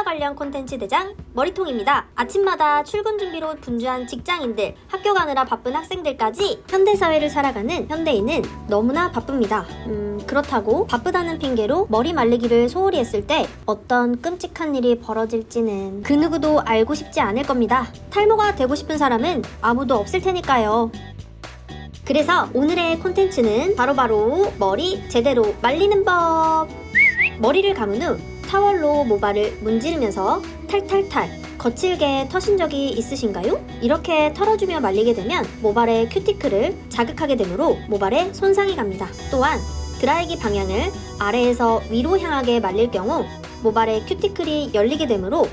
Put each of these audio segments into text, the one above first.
헤어 관련 콘텐츠 대장 머리통입니다. 아침마다 출근 준비로 분주한 직장인들, 학교 가느라 바쁜 학생들까지 현대사회를 살아가는 현대인은 너무나 바쁩니다. 음, 그렇다고 바쁘다는 핑계로 머리 말리기를 소홀히 했을 때 어떤 끔찍한 일이 벌어질지는 그 누구도 알고 싶지 않을 겁니다. 탈모가 되고 싶은 사람은 아무도 없을 테니까요. 그래서 오늘의 콘텐츠는 바로바로 머리 제대로 말리는 법. 머리를 감은 후 타월로 모발을 문지르면서 탈탈탈 거칠게 터신 적이 있으신가요? 이렇게 털어주며 말리게 되면 모발의 큐티클을 자극하게 되므로 모발에 손상이 갑니다. 또한 드라이기 방향을 아래에서 위로 향하게 말릴 경우 모발의 큐티클이 열리게 되므로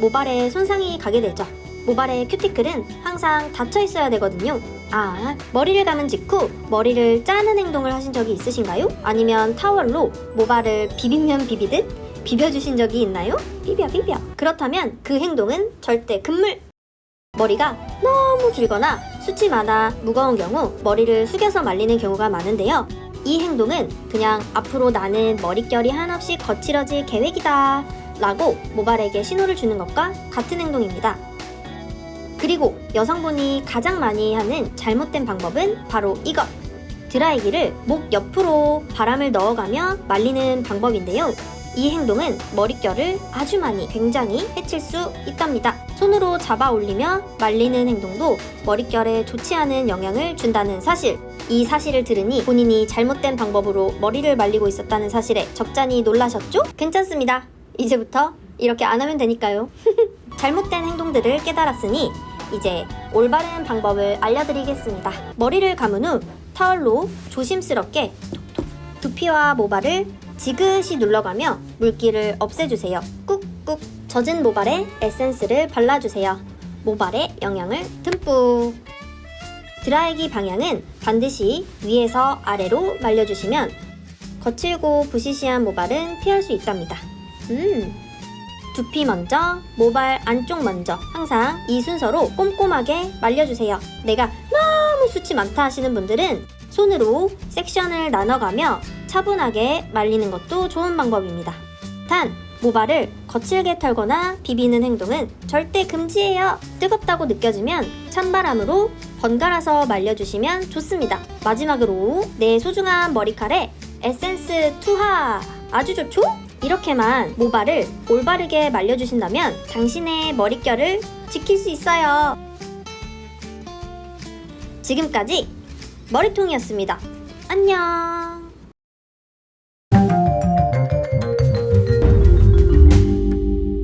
모발에 손상이 가게 되죠. 모발의 큐티클은 항상 닫혀 있어야 되거든요. 아, 머리를 감은 직후 머리를 짜는 행동을 하신 적이 있으신가요? 아니면 타월로 모발을 비비면 비비듯 비벼주신 적이 있나요? 비벼 비벼. 그렇다면 그 행동은 절대 금물. 머리가 너무 길거나 숱이 많아 무거운 경우 머리를 숙여서 말리는 경우가 많은데요. 이 행동은 그냥 앞으로 나는 머릿결이 한없이 거칠어질 계획이다 라고 모발에게 신호를 주는 것과 같은 행동입니다. 그리고 여성분이 가장 많이 하는 잘못된 방법은 바로 이것. 드라이기를 목 옆으로 바람을 넣어가며 말리는 방법인데요. 이 행동은 머릿결을 아주 많이 굉장히 해칠 수 있답니다. 손으로 잡아 올리며 말리는 행동도 머릿결에 좋지 않은 영향을 준다는 사실. 이 사실을 들으니 본인이 잘못된 방법으로 머리를 말리고 있었다는 사실에 적잖이 놀라셨죠? 괜찮습니다. 이제부터 이렇게 안 하면 되니까요. 잘못된 행동들을 깨달았으니 이제 올바른 방법을 알려드리겠습니다. 머리를 감은 후 타월로 조심스럽게 두피와 모발을 지그시 눌러가며 물기를 없애주세요. 꾹꾹 젖은 모발에 에센스를 발라주세요. 모발에 영양을 듬뿍. 드라이기 방향은 반드시 위에서 아래로 말려주시면 거칠고 부시시한 모발은 피할 수 있답니다. 음, 두피 먼저, 모발 안쪽 먼저 항상 이 순서로 꼼꼼하게 말려주세요. 내가 너무 숱이 많다 하시는 분들은 손으로 섹션을 나눠가며 차분하게 말리는 것도 좋은 방법입니다. 단, 모발을 거칠게 털거나 비비는 행동은 절대 금지예요. 뜨겁다고 느껴지면 찬바람으로 번갈아서 말려주시면 좋습니다. 마지막으로 내 소중한 머리칼에 에센스 투하 아주 좋죠? 이렇게만 모발을 올바르게 말려주신다면 당신의 머릿결을 지킬 수 있어요. 지금까지 머리통이었습니다. 안녕.